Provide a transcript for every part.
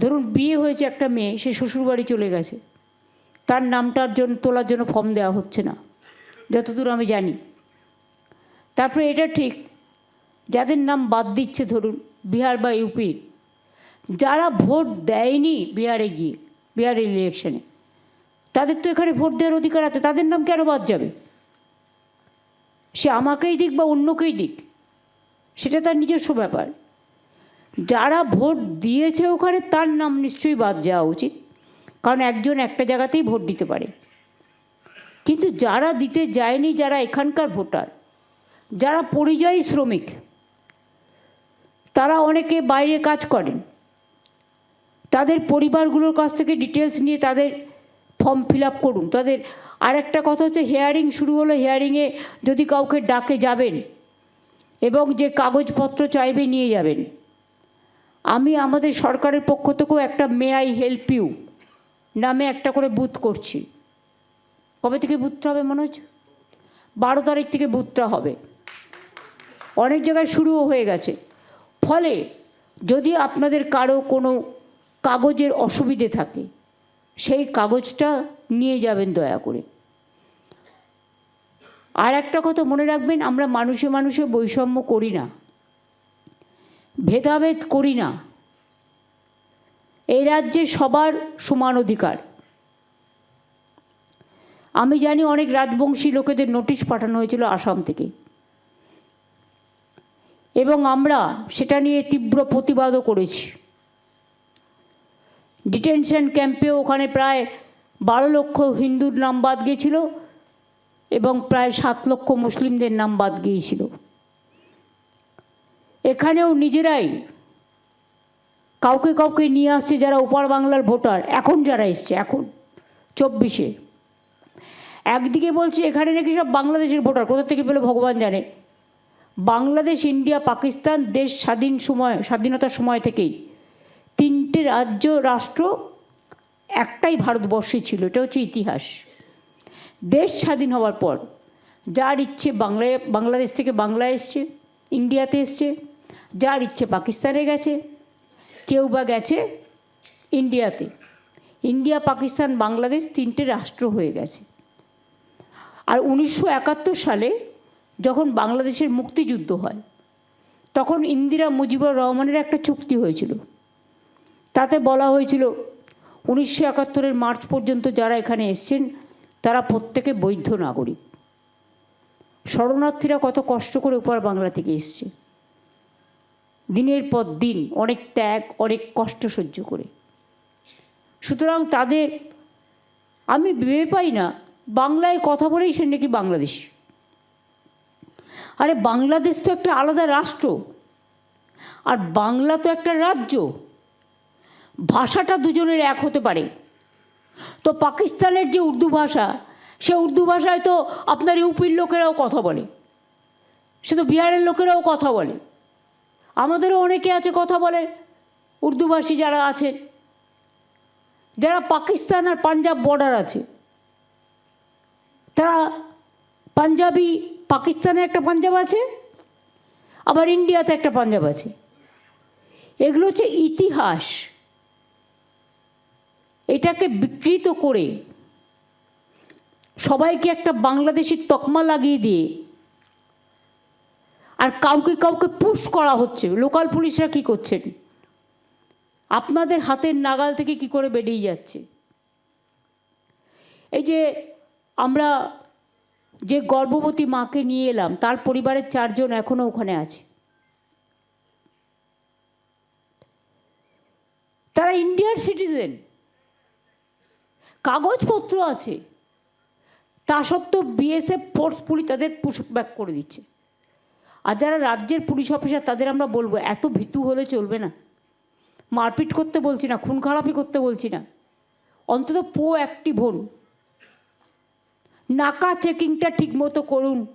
ধরুন বিয়ে হয়েছে একটা মেয়ে, সে শ্বশুরবাড়ি চলে গেছে। তার নামটার জন্য, তোলার জন্য ফর্ম দেওয়া হচ্ছে না। যতদূর আমি জানি। তারপরে এটা ঠিক, যাদের নাম বাদ দিচ্ছে ধরুন বিহার বা ইউপির যারা ভোট দেয়নি বিহারে গিয়ে বিহারের ইলেকশনে তাদের তো এখানে ভোট দেওয়ার অধিকার আছে, তাদের নাম কেন বাদ যাবে? সে আমাকেই দিক বা অন্যকেই দিক, সেটা তার নিজস্ব ব্যাপার। যারা ভোট দিয়েছে ওখানে তার নাম নিশ্চয়ই বাদ যাওয়া উচিত। কারণ একজন একটা জায়গাতেই ভোট দিতে পারে। কিন্তু যারা দিতে যায়নি, যারা এখানকার ভোটার, যারা পরিযায়ী শ্রমিক, তারা অনেকে বাইরে কাজ করেন। তাদের পরিবারগুলোর কাছ থেকে ডিটেলস নিয়ে তাদের ফর্ম ফিল আপ করুন। তাদের আর একটা কথা হচ্ছে হেয়ারিং শুরু হলো হেয়ারিংয়ে যদি কাউকে ডাকে যাবেন এবং যে কাগজপত্র চাইবে নিয়ে যাবেন আমি আমাদের সরকারের পক্ষ থেকেও একটা মে আই হেল্প ইউ নামে একটা করে বুথ করছি। কবে থেকে বুথটা হবে মনে হচ্ছে? বারো তারিখ থেকে বুথটা হবে। অনেক জায়গায় শুরুও হয়ে গেছে। ফলে যদি আপনাদের কারও কোনো কাগজের অসুবিধে থাকে, সেই কাগজটা নিয়ে যাবেন দয়া করে। আর একটা কথা মনে রাখবেন, আমরা মানুষে মানুষে বৈষম্য করি না। ভেদাভেদ করি না। এই রাজ্যে সবার সমান অধিকার। আমি জানি অনেক রাজবংশী লোকেদের নোটিশ পাঠানো হয়েছিল আসাম থেকে। এবং আমরা সেটা নিয়ে তীব্র প্রতিবাদও করেছি। ডিটেনশন ক্যাম্পেও ওখানে প্রায় বারো লক্ষ হিন্দুর নাম বাদ গিয়েছিল এবং প্রায় সাত লক্ষ মুসলিমদের নাম বাদ গিয়েছিল। এখানেও নিজেরাই কাউকে কাউকে নিয়ে আসছে যারা ওপার বাংলার ভোটার, এখন যারা এসছে, এখন, চব্বিশে। একদিকে বলছে, এখানে নাকি সব বাংলাদেশের ভোটার, কোথা থেকে পেল ভগবান জানে? বাংলাদেশ, ইন্ডিয়া, পাকিস্তান, দেশ স্বাধীন সময়, স্বাধীনতার সময় থেকেই তিনটে রাজ্য, রাষ্ট্র, একটাই ভারতবর্ষে ছিল, এটা হচ্ছে ইতিহাস। দেশ স্বাধীন হওয়ার পর, যার ইচ্ছে বাংলায়, বাংলাদেশ থেকে বাংলা এসছে, ইন্ডিয়াতে এসছে যার ইচ্ছে পাকিস্তানে গেছে, কেউ বা গেছে ইন্ডিয়াতে। ইন্ডিয়া, পাকিস্তান, বাংলাদেশ তিনটে রাষ্ট্র হয়ে গেছে। আর উনিশশো একাত্তর সালে যখন বাংলাদেশের মুক্তিযুদ্ধ হয়, তখন ইন্দিরা মুজিবুর রহমানের একটা চুক্তি হয়েছিল। তাতে বলা হয়েছিল, উনিশশো একাত্তরের মার্চ পর্যন্ত যারা এখানে এসছেন, তারা প্রত্যেকে বৈধ নাগরিক। শরণার্থীরা কত কষ্ট করে উপর বাংলা থেকে এসছে। দিনের পর দিন অনেক ত্যাগ, অনেক কষ্ট সহ্য করে। সুতরাং তাদের, আমি ভেবে পাই না, বাংলায় কথা বলেই সে নাকি বাংলাদেশি। আরে বাংলাদেশ তো একটা আলাদা রাষ্ট্র, আর বাংলা তো একটা রাজ্য। ভাষাটা দুজনের এক হতে পারে। তো পাকিস্তানের যে উর্দু ভাষা, সে উর্দু ভাষায় তো আপনার ইউপির লোকেরাও কথা বলে, সে তো বিহারের লোকেরাও কথা বলে। আমাদেরও অনেকে আছে, কথা বলে। উর্দুভাষী যারা আছে, যারা পাকিস্তান আর পাঞ্জাব বর্ডার আছে। তারা পাঞ্জাবি, পাকিস্তানে একটা পাঞ্জাব আছে, আবার ইন্ডিয়াতে একটা পাঞ্জাব আছে। এগুলো হচ্ছে ইতিহাস। এটাকে বিকৃত করে সবাইকে একটা বাংলাদেশি তকমা লাগিয়ে দিয়ে আর কাউকে কাউকে পুশ করা হচ্ছে। লোকাল পুলিশরা কি করছেন? আপনাদের হাতের নাগাল থেকে কি করে বেরিয়ে যাচ্ছে? এই যে আমরা যে গর্ভবতী মাকে নিয়ে এলাম, তার পরিবারের চারজন এখনও ওখানে আছে। তারা ইন্ডিয়ার সিটিজেন কাগজপত্র আছে। তা সত্ত্বেও বিএসএফ ফোর্সফুলি তাদের পুশ ব্যাক করে দিচ্ছে। আর যারা রাজ্যের পুলিশ অফিসার, তাদের আমরা বলব, এত ভীতু হলে চলবে না। মারপিট করতে বলছি না, খুন খারাপি করতে বলছি না। অন্তত পো অ্যাক্টিভ হন নাকা চেকিংটা ঠিক মতো করুন।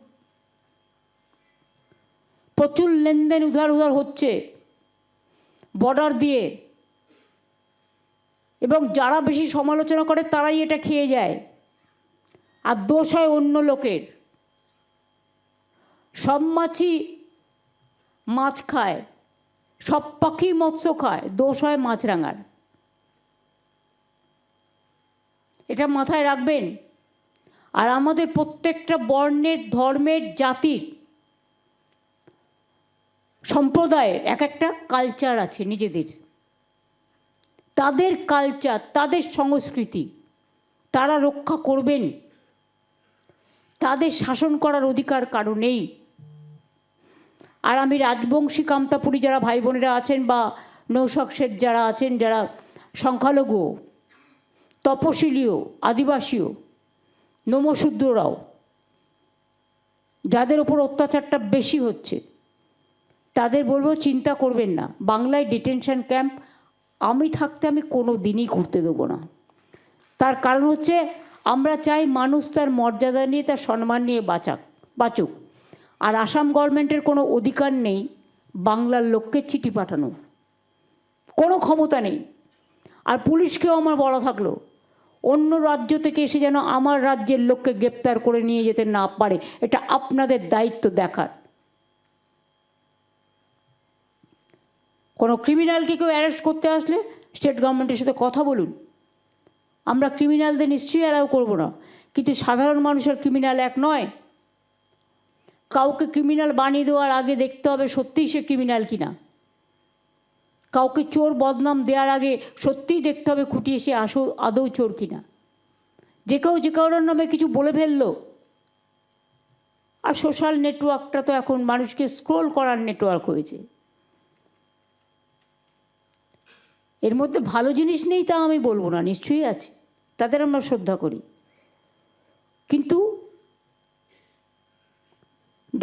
প্রচুর লেনদেন উধার উধার হচ্ছে বর্ডার দিয়ে। এবং যারা বেশি সমালোচনা করে, তারাই এটা খেয়ে যায়। আর দোষ হয় অন্য লোকের। সব মাছই মাছ খায়, সব পাখি মৎস্য খায়, দোষ হয় মাছরাঙার এটা মাথায় রাখবেন। আর আমাদের প্রত্যেকটা বর্ণের, ধর্মের, জাতির সম্প্রদায়ের এক একটা কালচার আছে নিজেদের। তাদের কালচার তাদের সংস্কৃতি, তারা রক্ষা করবেন। তাদের শাসন করার অধিকার কারও নেই। আর আমি রাজবংশী কামতাপুরী যারা ভাই বোনেরা আছেন বা নৌশখসের যারা আছেন, যারা সংখ্যালঘু, তপশিলীয়, আদিবাসীও, নমশূদ্ররাও, যাদের ওপর অত্যাচারটা বেশি হচ্ছে, তাদের বলব চিন্তা করবেন না। বাংলায় ডিটেনশন ক্যাম্প, আমি থাকতে আমি কোনো দিনই করতে দেবো না। তার কারণ হচ্ছে, আমরা চাই মানুষ তার মর্যাদা নিয়ে, তার সম্মান নিয়ে বাঁচাক, বাঁচুক। আর আসাম গভর্নমেন্টের কোনো অধিকার নেই বাংলার লোককে চিঠি পাঠানো। কোনো ক্ষমতা নেই। আর পুলিশকেও আমার বলা থাকল, অন্য রাজ্য থেকে এসে যেন আমার রাজ্যের লোককে গ্রেপ্তার করে নিয়ে যেতে না পারে, এটা আপনাদের দায়িত্ব দেখার। কোনো ক্রিমিনালকে কেউ অ্যারেস্ট করতে আসলে স্টেট গভর্নমেন্টের সাথে কথা বলুন। আমরা ক্রিমিনালদের নিশ্চয়ই অ্যালাউ করব না। কিন্তু সাধারণ মানুষের ক্রিমিনাল এক নয়। কাউকে ক্রিমিনাল বানিয়ে দেওয়ার আগে দেখতে হবে সত্যিই সে ক্রিমিনাল কিনা। কাউকে চোর বদনাম দেওয়ার আগে সত্যিই দেখতে হবে খুঁটিয়ে সে আসো আদৌ চোর কিনা। যে কেউ, যে কারোর নামে কিছু বলে ফেলল। আর সোশ্যাল নেটওয়ার্কটা তো এখন মানুষকে স্ক্রোল করার নেটওয়ার্ক হয়েছে। এর মধ্যে ভালো জিনিস নেই তা আমি বলব না, নিশ্চয়ই আছে। তাদের আমরা শ্রদ্ধা করি কিন্তু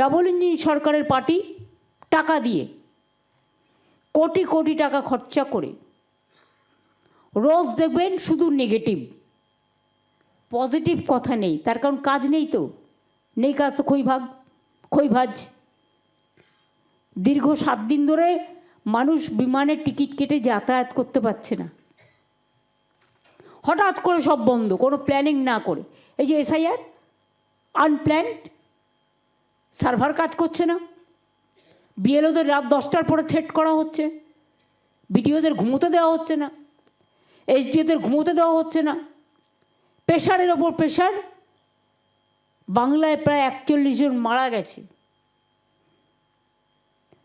ডাবল ইঞ্জিন সরকারের পার্টি, টাকা দিয়ে। কোটি কোটি টাকা খরচা করে। রোজ দেখবেন শুধু নেগেটিভ পজিটিভ কথা নেই, তার কারণ কাজ নেই তো। নেই কাজ তো খই ভাগ খই ভাজ দীর্ঘ সাত দিন ধরে মানুষ বিমানের টিকিট কেটে যাতায়াত করতে পারছে না। হঠাৎ করে সব বন্ধ, কোনো প্ল্যানিং না করে। এই যে এসআইআর আনপ্ল্যান্ড সার্ভার কাজ করছে না। বিএলওদের রাত দশটার পরে থ্রেট করা হচ্ছে। বিডিওদের ঘুমোতে দেওয়া হচ্ছে না। এইচডিওদের ঘুমোতে দেওয়া হচ্ছে না। প্রেশারের ওপর প্রেশার। বাংলায় প্রায় একচল্লিশ জন মারা গেছে।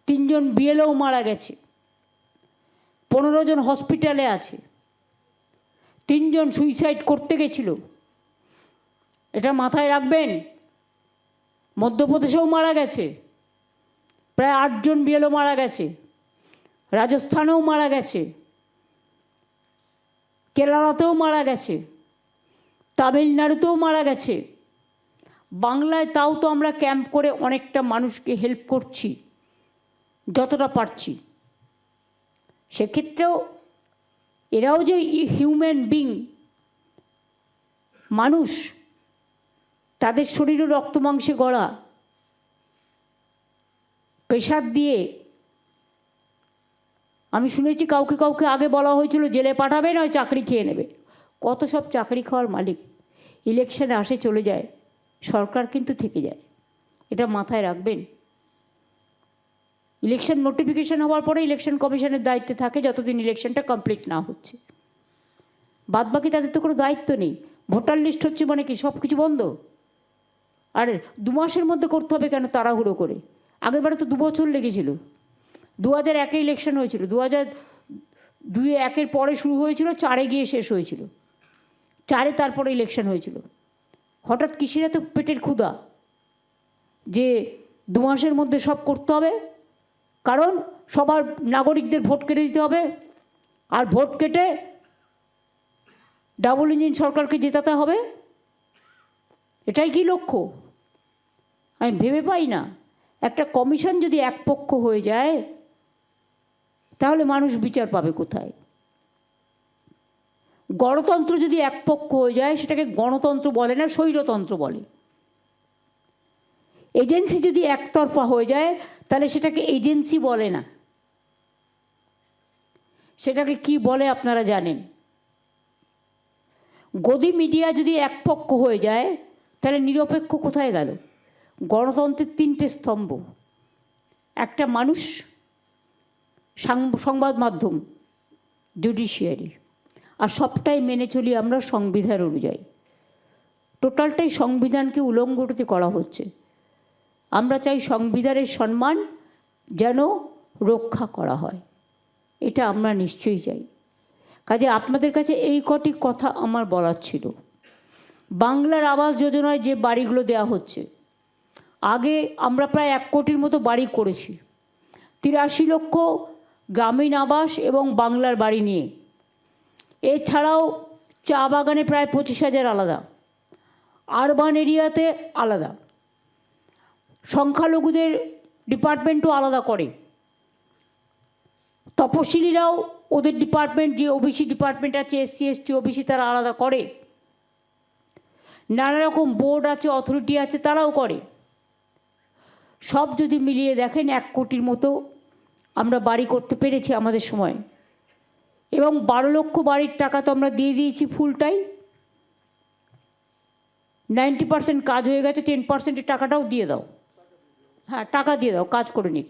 তিনজন বিএলও মারা গেছে। পনেরো জন হসপিটালে আছে। তিনজন সুইসাইড করতে গেছিল। এটা মাথায় রাখবেন মধ্যপ্রদেশেও মারা গেছে। প্রায় আটজন বিএলও মারা গেছে। রাজস্থানেও মারা গেছে। কেরালাতেও মারা গেছে। তামিলনাড়ুতেও মারা গেছে। বাংলায় তাও তো আমরা ক্যাম্প করে অনেকটা মানুষকে হেল্প করছি, যতটা পারছি। সেক্ষেত্রেও এরাও যে হিউম্যান বিং মানুষ তাদের শরীরে রক্ত মাংসে গড়া। প্রেশার দিয়ে আমি শুনেছি কাউকে কাউকে আগে বলা হয়েছিল, জেলে পাঠাবে, নয় চাকরি খেয়ে নেবে। কত সব চাকরি খাওয়ার মালিক। ইলেকশনে আসে, চলে যায়। সরকার কিন্তু থেকে যায়। এটা মাথায় রাখবেন। ইলেকশন নোটিফিকেশন হওয়ার পরে ইলেকশন কমিশনের দায়িত্বে থাকে যতদিন ইলেকশনটা কমপ্লিট না হচ্ছে। বাদ বাকি তাদের তো কোনো দায়িত্ব নেই। ভোটার লিস্ট হচ্ছে মানে কি সব কিছু বন্ধ? আর দু মাসের মধ্যে করতে হবে কেন তাড়াহুড়ো করে? আগেরবারে তো দু বছর লেগেছিল। দু হাজার একে ইলেকশন হয়েছিল। দু হাজার দুই একের পরে শুরু হয়েছিল, চারে গিয়ে শেষ হয়েছিল। চারে তারপরে ইলেকশন হয়েছিল। হঠাৎ কিসের এত পেটের ক্ষুধা? যে দু মাসের মধ্যে সব করতে হবে? কারণ সবার নাগরিকদের ভোট কেটে দিতে হবে। আর ভোট কেটে ডাবল ইঞ্জিন সরকারকে জেতাতে হবে। এটাই কি লক্ষ্য? আমি ভেবে পাই না। একটা কমিশন যদি একপক্ষ হয়ে যায়, তাহলে মানুষ বিচার পাবে কোথায়? গণতন্ত্র যদি একপক্ষ হয়ে যায়, সেটাকে গণতন্ত্র বলে না, স্বৈরতন্ত্র বলে। এজেন্সি যদি একতরফা হয়ে যায়, তাহলে সেটাকে এজেন্সি বলে না। সেটাকে কি বলে আপনারা জানেন? গদি মিডিয়া যদি একপক্ষ হয়ে যায় তাহলে নিরপেক্ষ কোথায় গেল? গণতন্ত্রের তিনটে স্তম্ভ। একটা মানুষ সংবাদ মাধ্যম জুডিশিয়ারি আর সবটাই মেনে চলি আমরা সংবিধান অনুযায়ী। টোটালটাই সংবিধানকে উলঙ্ঘটিত করা হচ্ছে। আমরা চাই সংবিধানের সম্মান যেন রক্ষা করা হয়। এটা আমরা নিশ্চয়ই চাই। কাজে আপনাদের কাছে এই কটি কথা আমার বলার ছিল। বাংলার আবাস যোজনায় যে বাড়িগুলো দেওয়া হচ্ছে, আগে আমরা প্রায় এক কোটির মতো বাড়ি করেছি। তিরাশি লক্ষ গ্রামীণ আবাস এবং বাংলার বাড়ি নিয়ে। এছাড়াও চা বাগানে প্রায় পঁচিশ হাজার আলাদা, আরবান এরিয়াতে আলাদা। সংখ্যালঘুদের ডিপার্টমেন্টও আলাদা করে। তপশিলিরাও ওদের ডিপার্টমেন্ট, যে ওবিসি ডিপার্টমেন্ট আছে, এসসি, এসটি, ওবিসি, তারা আলাদা করে। নানা রকম বোর্ড আছে অথরিটি আছে, তারাও করে। সব যদি মিলিয়ে দেখেন, এক কোটির মতো আমরা বাড়ি করতে পেরেছি আমাদের সময়। এবং বারো লক্ষ বাড়ির টাকা তো আমরা দিয়ে দিয়েছি ফুলটাই। নাইনটি পার্সেন্ট কাজ হয়ে গেছে, টেন পার্সেন্টের টাকাটাও দিয়ে দাও। হ্যাঁ টাকা দিয়ে দাও, কাজ করে নিক।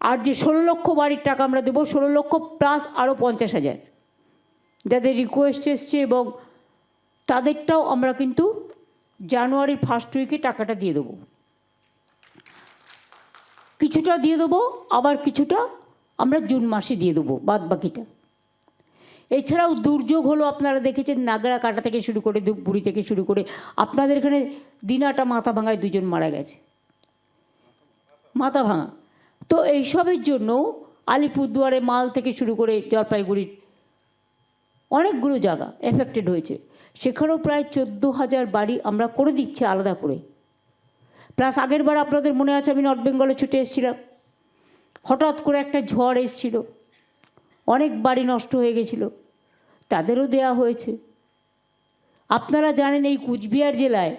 আর যে ষোলো লক্ষ বাড়ির টাকা আমরা দেবো, ষোলো লক্ষ প্লাস আরও পঞ্চাশ হাজার। যাদের রিকোয়েস্ট এসছে এবং তাদেরটাও আমরা কিন্তু জানুয়ারির ফার্স্ট উইকে টাকাটা দিয়ে দেবো। কিছুটা দিয়ে দেবো, আবার কিছুটা আমরা জুন মাসে দিয়ে দেবো, বাদ বাকিটা। এছাড়াও দুর্যোগ হলো, আপনারা দেখেছেন নাগরা কাটা থেকে শুরু করে ধূপগুড়ি থেকে শুরু করে, আপনাদের এখানে দিনাটা মাথা ভাঙায় দুজন মারা গেছে। মাথা ভাঙা। তো এইসবের জন্য আলিপুরদুয়ারে মাল থেকে শুরু করে জলপাইগুড়ির অনেকগুলো জায়গা এফেক্টেড হয়েছে। সেখানেও প্রায় চোদ্দ হাজার বাড়ি আমরা করে দিচ্ছি আলাদা করে। প্লাস আগের বার আপনাদের মনে আছে আমি নর্থ বেঙ্গলে ছুটে এসেছিলাম। হঠাৎ করে একটা ঝড় এসেছিল। অনেক বাড়ি নষ্ট হয়ে গেছিল। তাদেরও দেয়া হয়েছে। আপনারা জানেন এই কুচবিহার জেলায়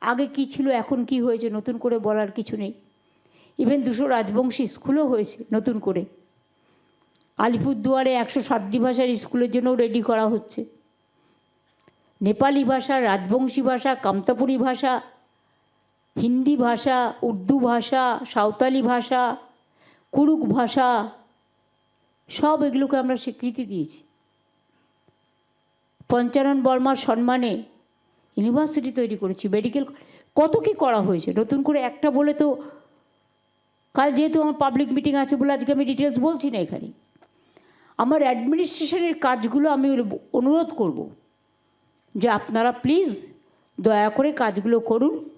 আগে কি ছিল, এখন কি হয়েছে, নতুন করে বলার কিছু নেই। ইভেন দুশো রাজবংশী স্কুলও হয়েছে নতুন করে। আলিপুরদুয়ারে একশো সাতটি ভাষার স্কুলের জন্যও রেডি করা হচ্ছে। নেপালি ভাষা, রাজবংশী ভাষা, কামতাপুরি ভাষা, হিন্দি ভাষা, উর্দু ভাষা, সাঁওতালি ভাষা, কুরুক ভাষা, সব এগুলোকে আমরা স্বীকৃতি দিয়েছি। পঞ্চানন বর্মার সম্মানে ইউনিভার্সিটি তৈরি করেছি, মেডিকেল কত কি করা হয়েছে? নতুন করে একটা বলে তো কাল যেহেতু আমার পাবলিক মিটিং আছে বলে আজকে আমি ডিটেলস বলছি না এখানে। আমার অ্যাডমিনিস্ট্রেশনের কাজগুলো আমি অনুরোধ করব। যে আপনারা প্লিজ দয়া করে কাজগুলো করুন।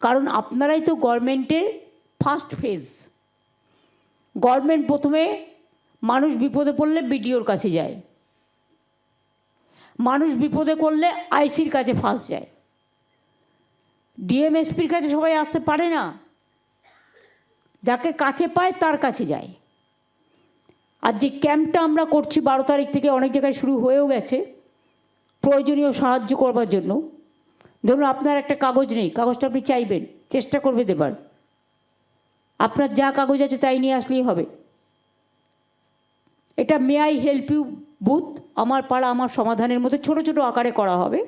কারণ আপনারাই তো গভর্নমেন্টের ফার্স্ট ফেজ গভর্নমেন্ট প্রথমে মানুষ বিপদে পড়লে বিডিওর কাছে যায়। মানুষ বিপদে করলে আইসির কাছে ফার্স্ট যায়। ডিএমএসপির কাছে সবাই আসতে পারে না। যাকে কাছে পায় তার কাছে যায়। আর যে ক্যাম্পটা আমরা করছি বারো তারিখ থেকে অনেক জায়গায় শুরু হয়েও গেছে। প্রয়োজনীয় সাহায্য করবার জন্য। ধরুন আপনার একটা কাগজ নেই, কাগজটা আপনি চাইবেন, চেষ্টা করবে দেবার। আপনার যা কাগজ আছে তাই নিয়ে আসলেই হবে। এটা may I help you booth, আমার পাড়া আমার সমাধানের মধ্যে ছোট ছোট আকারে করা হবে।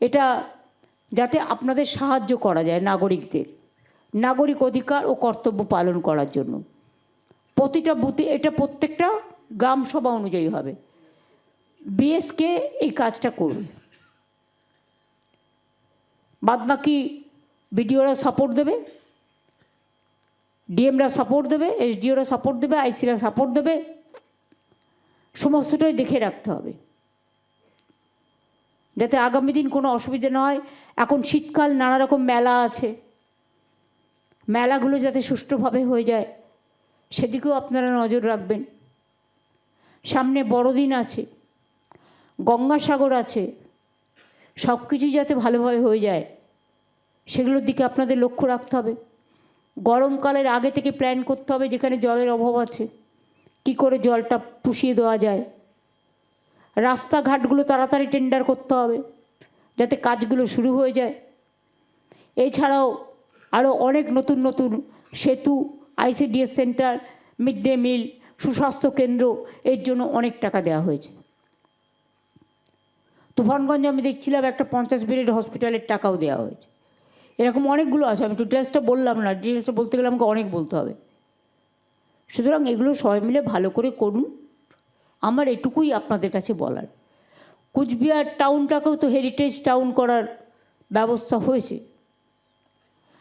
এটা যাতে আপনাদের সাহায্য করা যায় নাগরিকদের, নাগরিক অধিকার ও কর্তব্য পালন করার জন্য। প্রতিটা বুথে, এটা প্রত্যেকটা গ্রাম সভা অনুযায়ী হবে। বিএসকে এই কাজটা করবে বাদবাকি বিডিওরা সাপোর্ট দেবে ডিএমরা সাপোর্ট দেবে এসডিওরা সাপোর্ট দেবে আইসিরা সাপোর্ট দেবে, সমস্তটাই দেখে রাখতে হবে। যাতে আগামী দিন কোনো অসুবিধা না হয়। এখন শীতকাল, নানা রকম মেলা আছে। মেলাগুলো যাতে সুষ্ঠুভাবে হয়ে যায়, সেদিকেও আপনারা নজর রাখবেন। সামনে বড়দিন আছে। গঙ্গাসাগর আছে, সব কিছুই যাতে ভালোভাবে হয়ে যায়, সেগুলোর দিকে আপনাদের লক্ষ্য রাখতে হবে। গরমকালের আগে থেকে প্ল্যান করতে হবে যেখানে জলের অভাব আছে, কি করে জলটা পুষিয়ে দেওয়া যায়। রাস্তাঘাটগুলো তাড়াতাড়ি টেন্ডার করতে হবে, যাতে কাজগুলো শুরু হয়ে যায়। এছাড়াও আরও অনেক নতুন নতুন সেতু ICDS centre mid day meal সুস্বাস্থ্য কেন্দ্র, এর জন্য অনেক টাকা দেওয়া হয়েছে। তুফানগঞ্জে আমি দেখছিলাম একটা পঞ্চাশ বেডের হসপিটালের টাকাও দেওয়া হয়েছে। এরকম অনেকগুলো আছে, আমি ডিটেলসটা বললাম না, ডিটেলসটা বলতে গেলে আমাকে অনেক বলতে হবে। সুতরাং এগুলো সবাই মিলে ভালো করে করুন। আমার এটুকুই আপনাদের কাছে বলার। কুচবিহার টাউনটাকেও তো হেরিটেজ টাউন করার ব্যবস্থা হয়েছে।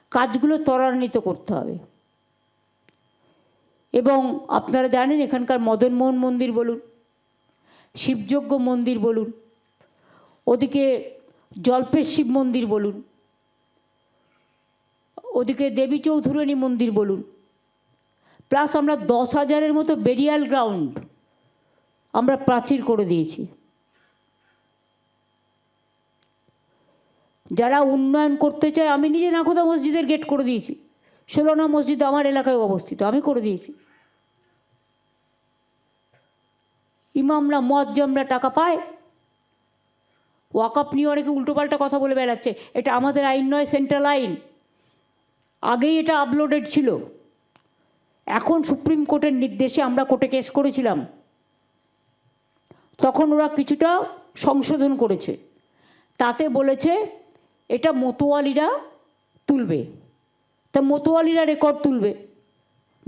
কাজগুলো ত্বরান্বিত করতে হবে। এবং আপনারা জানেন এখানকার মদনমোহন মন্দির বলুন, শিবযজ্ঞ মন্দির বলুন ওদিকে জল্পের শিব মন্দির বলুন, ওদিকে দেবী চৌধুরানী মন্দির বলুন, প্লাস আমরা দশ হাজারের মতো বেরিয়াল গ্রাউন্ড আমরা প্রাচীর করে দিয়েছি। যারা উন্নয়ন করতে চায়, আমি নিজে নাকোদা মসজিদের গেট করে দিয়েছি। ষোলোনা মসজিদ আমার এলাকায় অবস্থিত, আমি করে দিয়েছি। ইমামরা মদ জমরা টাকা পায় ওয়াকআপ নিয়ে অনেকে উল্টোপাল্টা কথা বলে বেড়াচ্ছে। এটা আমাদের আইন নয় সেন্ট্রাল আইন। আগেই এটা আপলোডেড ছিল। এখন সুপ্রিম কোর্টের নির্দেশে আমরা কোর্টে কেস করেছিলাম। তখন ওরা কিছুটা সংশোধন করেছে। তাতে বলেছে, এটা মতোয়ালিরা তুলবে। তা মতোয়ালিরা রেকর্ড তুলবে।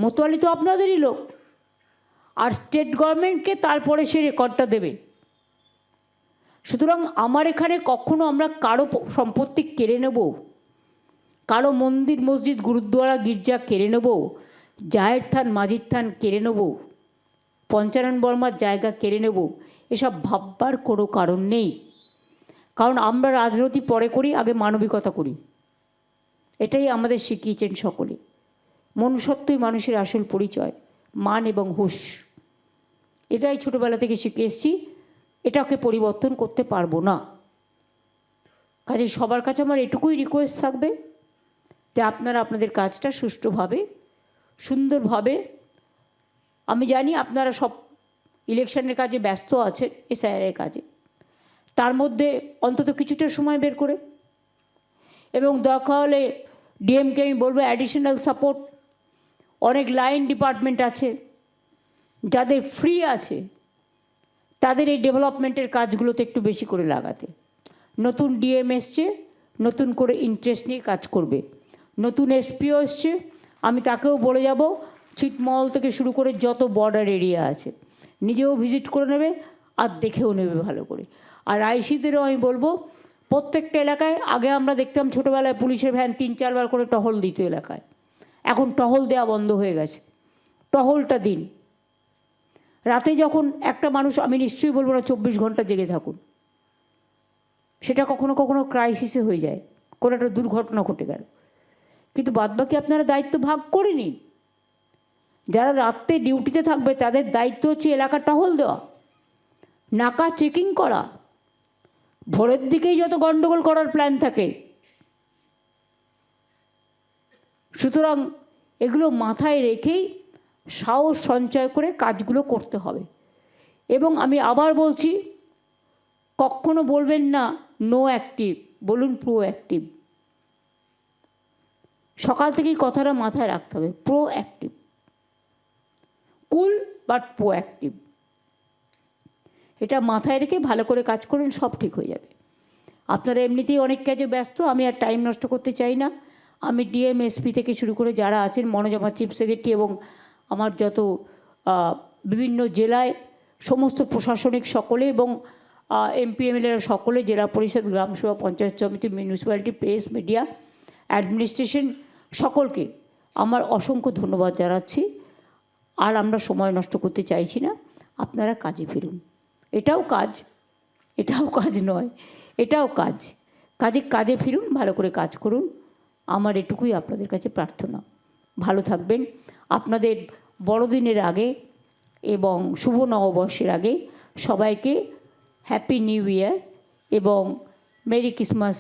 মতোয়ালি তো আপনাদেরই লোক। আর স্টেট গভর্নমেন্টকে তারপরে সে রেকর্ডটা দেবে। সুতরাং আমার এখানে কখনো আমরা কারও সম্পত্তি কেড়ে নেব? কারও মন্দির, মসজিদ, গুরুদ্বারা, গির্জা কেড়ে নেব? জাহের থান মাজির থান কেড়ে নেব? পঞ্চানন বর্মার জায়গা কেড়ে নেব? এসব ভাববার কোনো কারণ নেই। কারণ আমরা রাজনীতি পরে করি, আগে মানবিকতা করি। এটাই আমাদের শিখিয়েছেন সকলে। মনুষ্যত্বই মানুষের আসল পরিচয়, মান এবং হুশ। এটাই ছোটোবেলা থেকে শিখে এসেছি। এটাকে পরিবর্তন করতে পারব না। কাজে সবার কাছে আমার এটুকুই রিকোয়েস্ট থাকবে যে আপনারা আপনাদের কাজটা সুষ্ঠুভাবে, সুন্দরভাবে, আমি জানি আপনারা সব ইলেকশনের কাজে ব্যস্ত আছেন এসআইআরের কাজে। তার মধ্যে অন্তত কিছুটা সময় বের করে। এবং দরকার হলে ডিএমকে আমি বলব অ্যাডিশনাল সাপোর্ট অনেক লাইন ডিপার্টমেন্ট আছে, যাদের ফ্রি আছে তাদের এই ডেভেলপমেন্টের কাজগুলোতে একটু বেশি করে লাগাতে। নতুন ডিএম এসছে, নতুন করে ইন্টারেস্ট নিয়ে কাজ করবে। নতুন এসপিও এসছে, আমি তাকেও বলে যাব ছিটমহল থেকে শুরু করে যত বর্ডার এরিয়া আছে, নিজেও ভিজিট করে নেবে আর দেখেও নেবে ভালো করে। আর আইসিদেরও আমি বলব, প্রত্যেকটা এলাকায়, আগে আমরা দেখতাম ছোটোবেলায় পুলিশের ভ্যান তিন চারবার করে টহল দিত এলাকায়। এখন টহল দেওয়া বন্ধ হয়ে গেছে। টহলটা দিন। রাতে যখন একটা মানুষ, আমি নিশ্চয়ই বলব না, চব্বিশ ঘণ্টা জেগে থাকুন। সেটা কখনো কখনো ক্রাইসিসে হয়ে যায়। কোনো একটা দুর্ঘটনা ঘটে গেল। কিন্তু বাদবাকি আপনারা দায়িত্ব ভাগ করে নিন। যারা রাত্রে ডিউটিতে থাকবে, তাদের দায়িত্ব হচ্ছে এলাকা টহল দেওয়া, নাকা চেকিং করা, ভোরের দিকেই যত গণ্ডগোল করার প্ল্যান থাকে। সুতরাং এগুলো মাথায় রেখেই সাহস সঞ্চয় করে কাজগুলো করতে হবে। এবং আমি আবার বলছি, কখনো বলবেন না নো অ্যাক্টিভ বলুন প্রো অ্যাক্টিভ সকাল থেকেই কথাটা মাথায় রাখতে হবে proactive cool but proactive এটা মাথায় রেখে ভালো করে কাজ করুন, সব ঠিক হয়ে যাবে। আপনারা এমনিতেই অনেক কাজে ব্যস্ত, আমি আর টাইম নষ্ট করতে চাই না। আমি ডিএম এসপি থেকে শুরু করে যারা আছেন মনোজমা চিফ সেক্রেটারি এবং আমার যত বিভিন্ন জেলায় সমস্ত প্রশাসনিক সকলে এবং এমপি এমএলএরা সকলে, জেলা পরিষদ গ্রামসভা পঞ্চায়েত সমিতি মিউনিসিপ্যালিটি প্রেস মিডিয়া অ্যাডমিনিস্ট্রেশন সকলকে আমার অসংখ্য ধন্যবাদ জানাচ্ছি। আর আমরা সময় নষ্ট করতে চাইছি না। আপনারা কাজে ফিরুন। এটাও কাজ এটাও কাজ নয়, এটাও কাজ। কাজে কাজে ফিরুন, ভালো করে কাজ করুন। আমার এটুকুই আপনাদের কাছে প্রার্থনা। ভালো থাকবেন। আপনাদের বড়দিনের আগে এবং শুভ নববর্ষের আগে সবাইকে হ্যাপি নিউ ইয়ার এবং মেরি ক্রিসমাস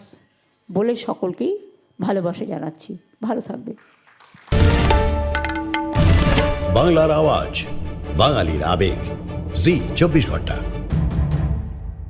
বলে সকলকেই ভালোবাসা জানাচ্ছি। ভালো থাকবে বাংলার আওয়াজ, বাঙালির আবেগ। জি, চব্বিশ ঘণ্টা।